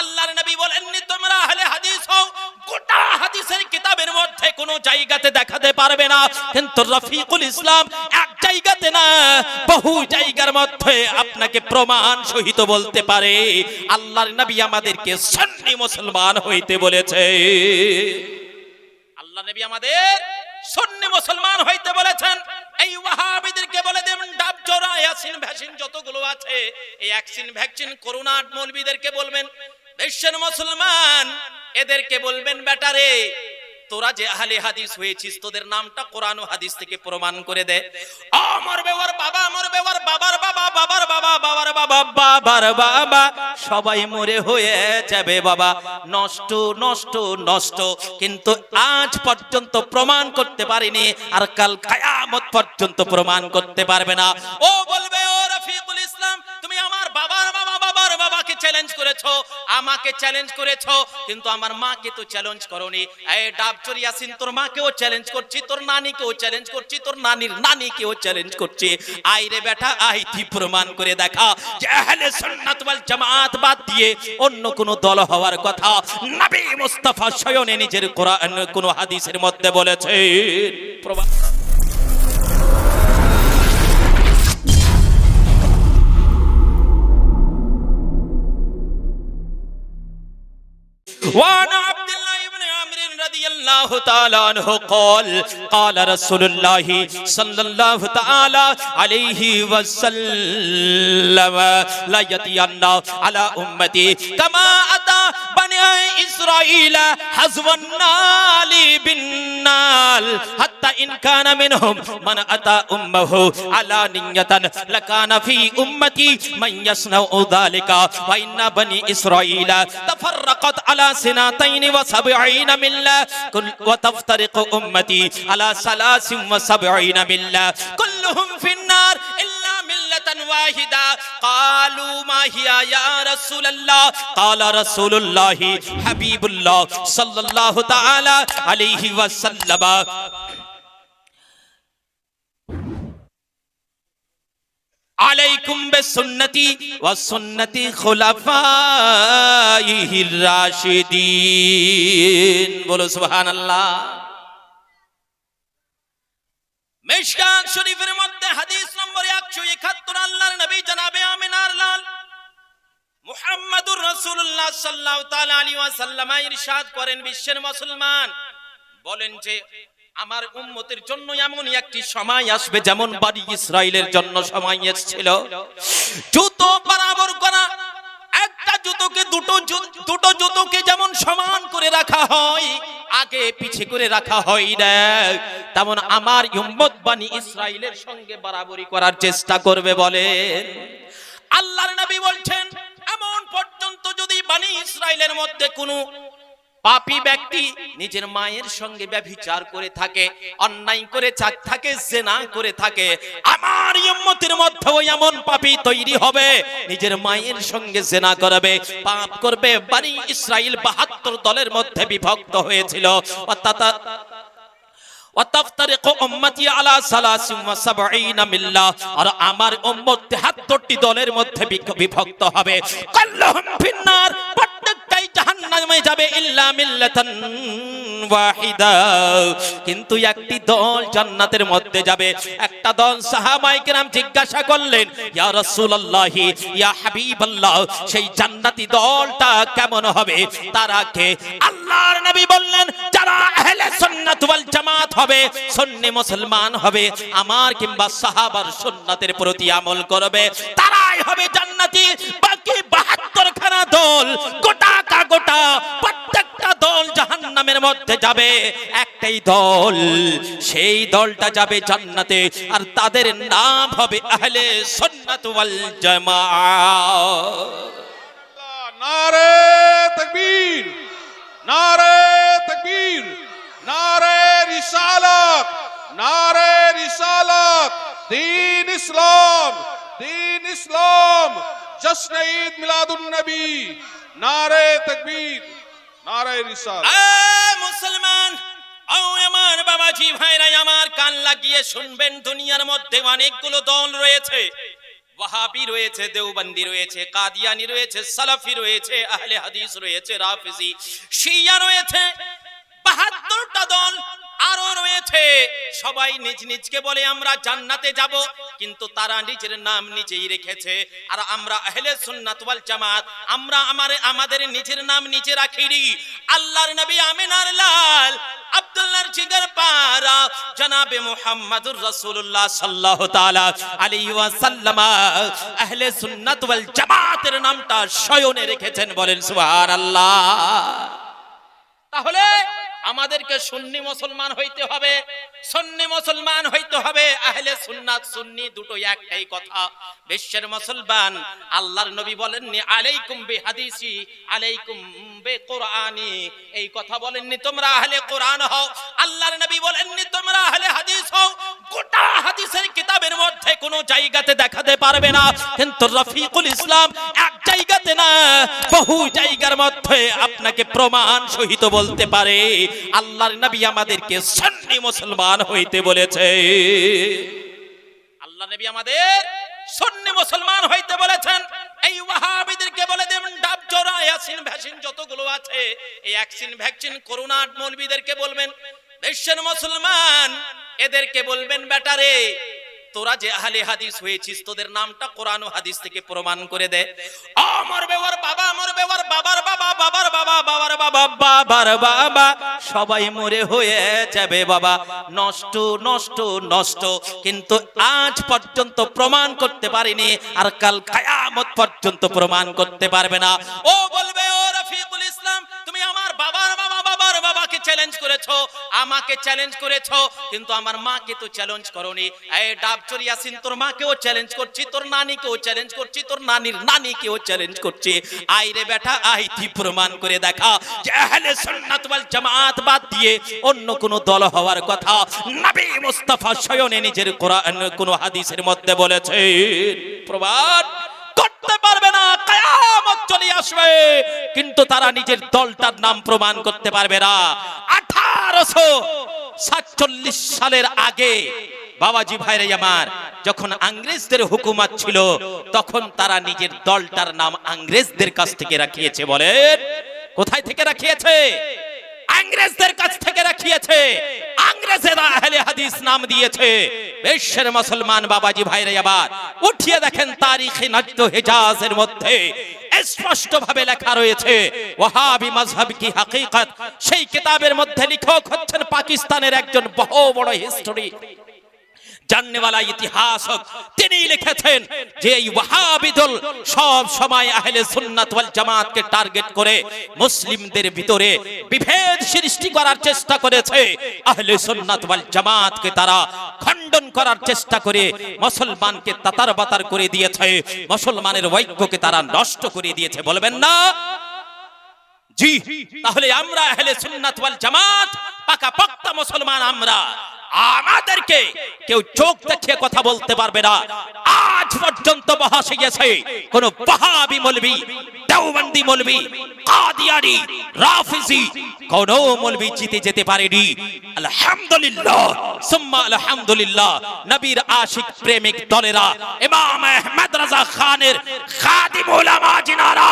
আল্লাহর নবী বলেননি তোমরা আহলে হাদিস হও, গোটা হাদিসের কিতাবের মধ্যে কোনো জায়গাতে দেখাতে পারবে না। কিন্তু রফিকুল ইসলাম এক জায়গাতে না, বহু জায়গার মধ্যে আপনাকে প্রমাণ সহিত বলতে পারে। আল্লাহর নবী আমাদেরকে সন্নি মুসলমান হইতে বলেছে। আল্লাহ নবী আমাদের সন্নি মুসলমান হইতে বলেছেন। এই ওয়াহাবিদেরকে বলে দেবেন ডাব জোড়া ইয়াসিন ভ্যাকসিন যতগুলো আছে, এই ভ্যাকসিন ভ্যাকসিন করোনা মৌলবীদেরকে বলবেন বিশ্বের মুসলমান, এদেরকে বলবেন বেটারে তোরা যে আহলে হাদিস হয়েছিস, তোদের নামটা কোরআন হাদিস থেকে প্রমাণ করে দে। আমার বেওয়ার বাবা আমার বেওয়ার বাবার বাবা বাবার বাবা বাবার বাবা বাবার বাবা, সবাই মরে হয়ে যাবে বাবা। নষ্ট নষ্ট নষ্ট, কিন্তু আজ পর্যন্ত প্রমাণ করতে পারিনি, আর কাল কায়ামত পর্যন্ত প্রমাণ করতে পারবে না। ও বলবে, ও চ্যালেঞ্জ করেছ, আমাকে চ্যালেঞ্জ করেছ, কিন্তু আমার মাকে তো চ্যালেঞ্জ করনি। এই ডাবচুর ইয়াসিন তোর মাকেও চ্যালেঞ্জ করছি, তোর নানিকেও চ্যালেঞ্জ করছি, তোর নানির নানিকেও চ্যালেঞ্জ করছি। আই রে বেটা আই তুই প্রমাণ করে দেখা। যে আহলে সুন্নাত ওয়াল জামাত বাদ দিয়ে অন্য কোন দল হওয়ার কথা নবী মুস্তাফা স্বয়নে নিজের কোরআন কোন হাদিসের মধ্যে বলেছে প্রমাণ وعن عبد الله بن عمرو رضي الله تعالى عنه قال قال رسول الله صلى الله تعالى عليه وسلم لا يتينا على امتي كما اتى بني اسرائيل حزب النال بالنال حتى ان كان منهم من اتى امه على نية لكان في امتي من يصنع ذلك وان بني اسرائيل تفرقت على سنتين وسبعين ملة كل وتفترق أمتي على ثلاث وسبعين ملة كلهم في النار إلا ملة واحدة قالوا ما هي يا رسول الله قال رسول الله حبيب الله صلى الله تعالى عليه وسلم عليكم بسنتي وسنة خلفائه الراشدين বলো সুবহানাল্লাহ মিশকাত শরীফের মধ্যে হাদিস নম্বর 171 আল্লাহর নবী জনাবে আমিনার লাল। মুহাম্মাদুর রাসূলুল্লাহ সাল্লাল্লাহু তাআলা আলাইহি ইরশাদ করেন বিশ্বের মুসলমান। বলেন যে, আমার উম্মতের জন্য এমন একটি সময় আসবে যেমন বাড়ি ইসরায়েলের জন্য সময় এসেছিল। জুতো বরাবর করা জুতোকে দুটো দুটো জুতোকে যেমন সমান করে রাখা হয়, আগে পিছে করে রাখা হয় না। তেমন আমার ইম্মত বাণী ইসরায়েলের সঙ্গে বরাবরি করার চেষ্টা করবে বলে আল্লাহর নবী বলছেন, এমন পর্যন্ত যদি বানি ইসরায়েলের মধ্যে কোনো পাপী ব্যক্তি নিজের মায়ের সঙ্গে ব্যভিচার করে থাকে, অন্যায় করে থাকে, জেনা করে থাকে। আমার উম্মতের এমন পাপী তৈরি হবে, নিজের মায়ের সঙ্গে জেনা করবে, পাপ করবে। বাহাত্তর দলের মধ্যে বিভক্ত হয়েছিল। অর্থাৎ আমার উম্মত 73টি দলের মধ্যে বিভক্ত হবে। জাহান্নামে যাবে ইল্লা মিল্লাতান ওয়াহিদা। কিন্তু একটি দল জান্নাতের মধ্যে যাবে। একটা দল সাহাবায়ে জিজ্ঞাসা করলেন, ইয়া ইয়া হাবিবাল্লাহ, সেই জান্নাতি দলটা কেমন হবে? তারা কে? আল্লাহর নবী বললেন, যারা আহলে সুন্নাত ওয়াল জামাত হবে, সুন্নি মুসলমান হবে, আমার কিংবা সাহাবার সুন্নাতের প্রতি আমল করবে। তারাই হবে জান্নাতি। বাকি 72 খানা দল গোটা গোটা প্রত্যেকটা দল জাহান্নামের মধ্যে যাবে। একটাই দল, সেই দলটা যাবে জান্নাতে, আর তাদের নাম হবে আহলে সন্নাত ওয়াল জামা নারে তাকবীর জশ্ন ঈদ মিলাদুন্নবী নারে তকবীর, নারে রিসাল। মুসলমান ও আমার বাবাজি ভাইরা আমার কান লাগিয়ে শুনবেন, দুনিয়ার মধ্যে অনেকগুলো দল রয়েছে। ওয়াহাবি রয়েছে, দেওবন্দি রয়েছে, কাদিয়ানি রয়েছে, সালাফি রয়েছে, আহলে হাদিস রয়েছে, রাফিজি, শিয়া রয়েছে। বাহাত্তরটা দল আরও রয়েছে। সবাই নিজ নিজকে বলে, আমরা জান্নাতে যাব। কিন্তু তারা নিজের নাম নিজেই রেখেছে। আর আমরা আহলে সুন্নাত ওয়াল জামাত, আমরা আমার, আমাদের নিজের নাম নিজে রাখিনি আল্লাহর নবী আমিনার লাল, আব্দুল্লাহর জিগর পারা জনাবে মুহাম্মাদুর রাসূলুল্লাহ সাল্লাল্লাহু তাআলা আলাইহি ওয়াসাল্লাম। আহলে সুন্নাত ওয়াল জামাতের নামটা শয়নে রেখেছেন বলেন, সুবহানাল্লাহ। তাহলে আমাদেরকে সুন্নি মুসলমান হইতে হবে। সুন্নি মুসলমান হইতে হবে। আহলে সুন্নাত, সুন্নি দুটো একটাই কথা। বিশ্বের মুসলমান, আল্লাহর নবী বলেননি, আলাইকুম বি হাদিসি আলাইকুম বি কোরআনি এই কথা বলেননি, তোমরা আহলে কোরআন হও। আল্লাহর নবী বলেননি, তোমরা আহলে হাদিস হও গোটা হাদিসের কিতাবের মধ্যে কোনো জায়গাতে দেখাতে পারবে না। কিন্তু রফিকুল ইসলাম এক জায়গাতে না, বহু জায়গার মধ্যে আপনাকে প্রমাণ সহিত বলতে পারে। আল্লাহর নবী আমাদেরকে সুন্নি মুসলমান হইতে বলেছে। আল্লাহ নবী আমাদের সুন্নি মুসলমান হইতে বলেছেন। এই ওয়াহাবিদেরকে বলে দেবেন ডাব জোড়া, ইয়াসিন ভ্যাকসিন যতগুলো আছে, এই ভ্যাকসিন ভ্যাকসিন করোনা মৌলবীদেরকে বলবেন, বিশ্বের মুসলমান এদেরকে বলবেন বেটারে তোরা যে আহলে হাদিস হয়েছিস, তোদের নামটা কোরআন ও হাদিস থেকে প্রমাণ করে দে। আমার বেওয়ার বাবা, আমার বেওয়ার বাবার বাবা বাবার বাবা বাবার বাবা বাবার বাবা। সবাই মরে হয়ে যাবে বাবা। নষ্ট নষ্ট নষ্ট। কিন্তু আজ পর্যন্ত প্রমাণ করতে পারিনি, আর কাল কায়ামত পর্যন্ত প্রমাণ করতে পারবে না। ও বলবে চ্যালেঞ্জ করেছ, আমাকে চ্যালেঞ্জ করেছ, কিন্তু আমার মাকে তো চ্যালেঞ্জ করনি। এই ডাবচর ইয়াসিন তোর মাকেও চ্যালেঞ্জ করছি, তোর নানিকেও চ্যালেঞ্জ করছি, তোর নানির নানিকেও চ্যালেঞ্জ করছি। আই রে বেটা আই তুই প্রমাণ করে দেখা। যে আহলে সুন্নাত ওয়াল জামাত বাদ দিয়ে অন্য কোন দল হওয়ার কথা নবী মুস্তাফা স্বয়নে নিজের কোরআন, কোন হাদিসের মধ্যে বলেছে প্রমাণ করতে পারবে না কায়ামত চলে আসবে। কিন্তু তারা নিজের দলটার নাম প্রমাণ করতে পারবে না। আঠারোশো সাতচল্লিশ সালের আগে বাবাজি ভাইরে আমার, যখন আংরেজদের হুকুমত ছিল, তখন তারা নিজের দলটার নাম আংরেজদের কাছ থেকে রাখিয়েছে, বলেন। কোথায় থেকে রাখিয়েছে? আংরেজদের কাছ থেকে রাখিয়েছে। নাম দিয়েছে। মুসলমান বাবাজি উঠিয়ে দেখেন তারিখে হেজাজের মধ্যে। লেখা রয়েছে কি সেই কিতাবের মধ্যে লেখক হচ্ছেন পাকিস্তানের একজন বহু বড় হিস্টোরি। জাননেওয়ালা ইতিহাসক তিনি লিখেছেন যে এই ওয়াহাবিদুল সব সময় আহলে সুন্নাত ওয়াল জামাতকে টার্গেট করে মুসলিমদের ভিতরে বিভেদ সৃষ্টি করার চেষ্টা করেছে। আহলে সুন্নাত ওয়াল জামাতকে তারা খণ্ডন করার চেষ্টা করে, মুসলমানকে তাতার বাতার করে দিয়েছে, মুসলমানের ঐক্যকে তারা নষ্ট করে দিয়েছে। বলবেন না? জি, তাহলে আমরা আহলে সুন্নাত ওয়াল জামাত পাকা পাক্তা মুসলমান আমরা। আমাদেরকে কেউ চোখ দেখিয়ে কথা বলতে পারবে না। পর্যন্ত বহাসে গেছে। কোন বাহাবি মলবি, দেওবন্দি মলবি, কাদিয়ানি, রাফিজি, কোন মলবি জিতে যেতে পারেনি। আলহামদুলিল্লাহ, সুম্মা আলহামদুলিল্লাহ, নবীর আশিক প্রেমিক দলেরা, ইমাম আহমদ রাজা খানের খাদিম উলামা জিনারা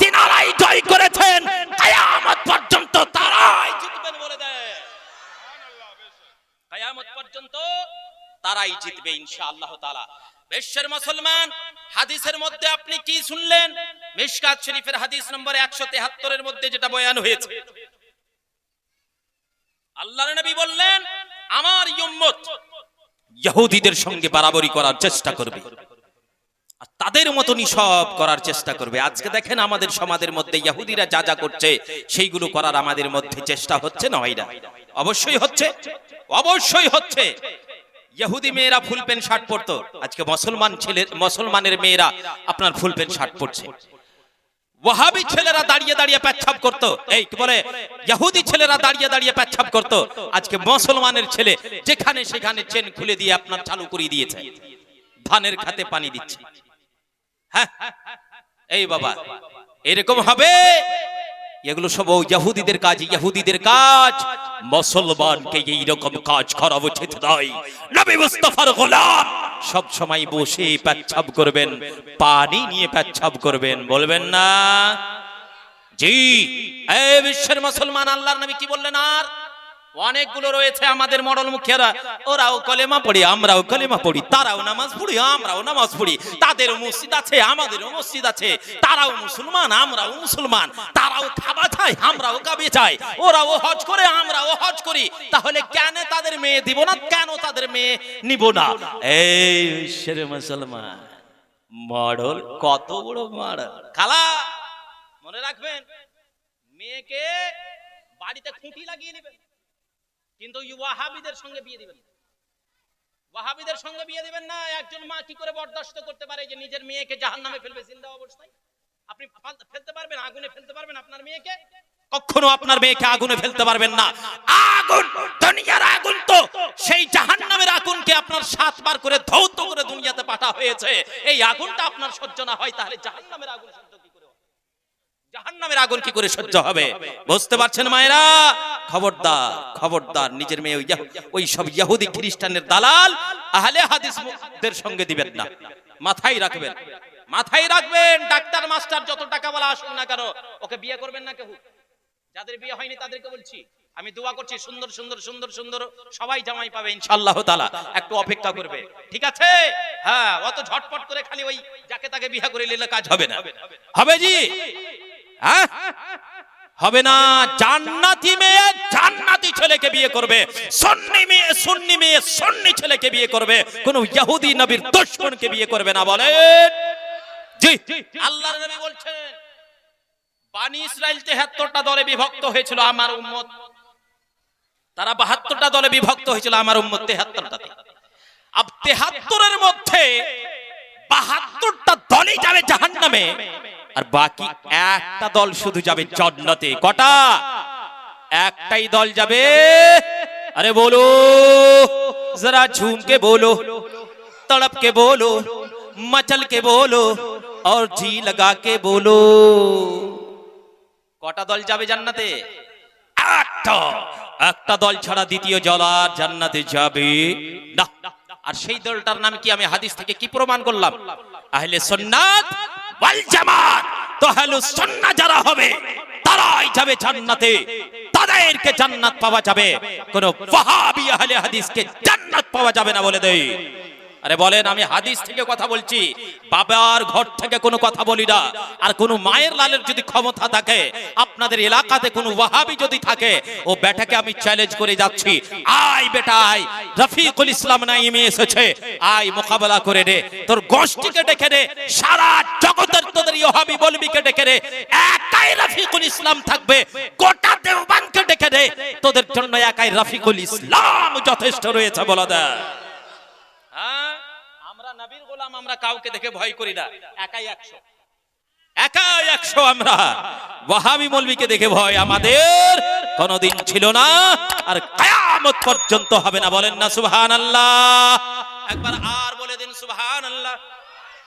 তিনারাই জয় করেছেন। কিয়ামত পর্যন্ত তারাই জিতবেন বলে দেয়। কিয়ামত পর্যন্ত তারাই জিতবে ইনশাআল্লাহ তাআলা। বিশ্বের মুসলমান, হাদিসের মধ্যে আপনি কি শুনলেন? মিশকাত শরীফের হাদিস নম্বর 173 এর মধ্যে যেটা বয়ান হয়েছে। আল্লাহর নবী বললেন, আমার এই উম্মত ইহুদিদের সঙ্গে বাড়াবাড়ি করার চেষ্টা করবে আর তাদের মতনই সব করার চেষ্টা করবে। আজকে দেখেন আমাদের সমাজের মধ্যে ইহুদিরা যা যা করছে, সেইগুলো করার আমাদের মধ্যে চেষ্টা হচ্ছে না হয় না অবশ্যই হচ্ছে অবশ্যই হচ্ছে। ইহুদি মেয়েরা ফুল প্যান্ট শার্ট পরতো। আজকে মুসলমান ছেলে মুসলমানের মেয়েরা আপনার ফুল প্যান্ট শার্ট পরছে। ওয়াহাবি ছেলেরা দাঁড়িয়ে দাঁড়িয়ে পেচ্ছাপ করতো। এই কি বলে? ইহুদি ছেলেরা দাঁড়িয়ে দাঁড়িয়ে পেচ্ছাপ করতো। আজকে মুসলমানের ছেলে যেখানে সেখানে চেন খুলে দিয়ে আপনার চালু করে দিয়েছে। ধানের খাতে পানি দিচ্ছে। হ্যাঁ? এই বাবা, এরকম হবে? এগুলো সব ইহুদিদের কাজ ইহুদিদের কাজ। মুসলমানকে এই রকম কাজ করা উচিত নয়। নবী মুস্তাফার গোলাম সব সময় বসে পেচ্ছাপ করবেন, পানি নিয়ে পেচ্ছাপ করবেন। বলবেন না? জি এ বিশ্বের মুসলমান, আল্লাহর নবী কি বললেন আর? অনেকগুলো রয়েছে আমাদের মডল মুখিয়ারা ওরাও কলেমা পড়ি, আমরাও কলেমা পড়ি, তারাও নামাজ পড়ি, আমরাও নামাজ পড়ি। তাদেরও মসজিদ আছে, আমাদেরও মসজিদ আছে। তারাও মুসলমান, আমরাও মুসলমান। তারাও খাবা চাই আমরাও কাবে চাই। ওরাও হজ করে, আমরাও হজ করি। তাহলে কেন তাদের মেয়ে দিব না? কেন তাদের মেয়ে নিব না? এই বিশ্বের মুসলমান, মডল কত বড় মডল। খালা, মনে রাখবেন, মেয়েকে বাড়িতে খুঁটি লাগিয়ে নেবেন। কিন্তু ওয়াহাবিদের সঙ্গে বিয়ে দিবেন ওয়াহাবিদের সঙ্গে বিয়ে দিবেন না, একজন মা কি করে বরদাস্ত করতে পারে যে নিজের মেয়েকে জাহান নামে ফেলবে, জিন্দা অবস্থায়? আপনি ফেলতে পারবেন, আগুনে ফেলতে পারবেন আপনার মেয়েকে? কখনো আপনার মেয়েকে আগুনে ফেলতে পারবেন না। আগুন, দুনিয়ার আগুন তো, সেই জাহান্নামের আগুনকে আপনার সাতবার করে ধৌত করে দুনিয়াতে পাঠা হয়েছে। এই আগুনটা আপনার সহ্য না হয়, তাহলে জাহান্নামের আগুন? জাহান্নামের আগুন কি করে হবে? বুঝতে পারছেন মায়েরা? খবরদার খবরদার, নিজের মেয়ে ওই সব খ্রিস্টানের দালাল সঙ্গে দিবেন মাথায় রাখবেন। মাথায় রাখবেন, ডাক্তার, মাস্টার, যত টাকা না ওকে বিয়ে করবেন না যাদের বিয়ে হয়নি তাদেরকে বলছি, আমি দোয়া করছি, সুন্দর সুন্দর সুন্দর সুন্দর সবাই জামাই একটু অপেক্ষা করবে। ঠিক আছে? হ্যাঁ অত ঝটপট করে খালি ওই যাকে তাকে বিয়ে করে নিলে কাজ হবে না। হবে জি? হবে না, জান্নাতি মেয়ে জান্নাতি ছেলেকে বিয়ে করবে। সুন্নি মেয়ে সুন্নি মেয়ে, সুন্নি ছেলেকে বিয়ে করবে। কোন ইহুদি নবীর দুশমনকে বিয়ে করবে না, বলেন। জি। আল্লাহর নবী বলছেন, বানি ইসরাইল তেহাত্তরটা দলে বিভক্ত হয়েছিল আমার উম্মত। তারা বাহাত্তরটা দলে বিভক্ত হয়েছিল আমার উম্মত তেহাত্তরটাতে। আব তেহাত্তরের মধ্যে বাহাত্তরটা দলই যাবে জাহান নামে আর বাকি একটা দল শুধু যাবে জন্নতে। কটা? একটাই দল যাবে। আরে বলো জরা ঝুমকে বলো, তড়পকে বলো, মচলকে বলো, আর জি লাগাকে বলো। কটা দল যাবে জান্নাতে? একটা। একটা দল ছাড়া দ্বিতীয় দল আর জান্নাতে যাবে না। আর সেই দলটার নাম কি আমি হাদিস থেকে কি প্রমাণ করলাম? আহলে সন্ন্যাত ওয়াল জামাত, তো আহলে সুন্নাহ যারা হবে, তারাই যাবে জান্নাতে। তাদেরকে জান্নাত পাওয়া যাবে। কোন ওয়াহাবি আহলে হাদিসকে জান্নাত পাওয়া যাবে না বলে দেই। আরে বলেন, আমি হাদিস থেকে কথা বলছি। বাবার ঘর থেকে কোনো কথা বলি না। আর কোনো মায়ের লালের যদি ক্ষমতা থাকে, আপনাদের এলাকাতে কোনো ওয়াহাবি যদি থাকে, ও বেটাকে আমি চ্যালেঞ্জ করে যাচ্ছি। আয় বেটা, আয়। রফিকুল ইসলাম নাইমে এসেছে। আয় মোকাবেলা করে রে তোর গোষ্ঠীকে ডেকে রে সারা জগতের তোদের ইহাবি বলবিকে ডেকে রে একাই রফিকুল ইসলাম থাকবে। গোটা দেওবানকে ডেকে রে তোদের জন্য একাই রফিকুল ইসলাম যথেষ্ট রয়েছে, বলা দেয় হ্যাঁ? আমরা নবীর গোলাম আমরা কাউকে দেখে ভয় করি না। একাই একশো। একাই একশো আমরা। ওয়াহাবি মৌলবীকে দেখে ভয় আমাদের কোনোদিন ছিল না, আর কায়ামত পর্যন্ত হবে না। বলেন না, সুবহানাল্লাহ। একবার আর বলে দিন সুবহান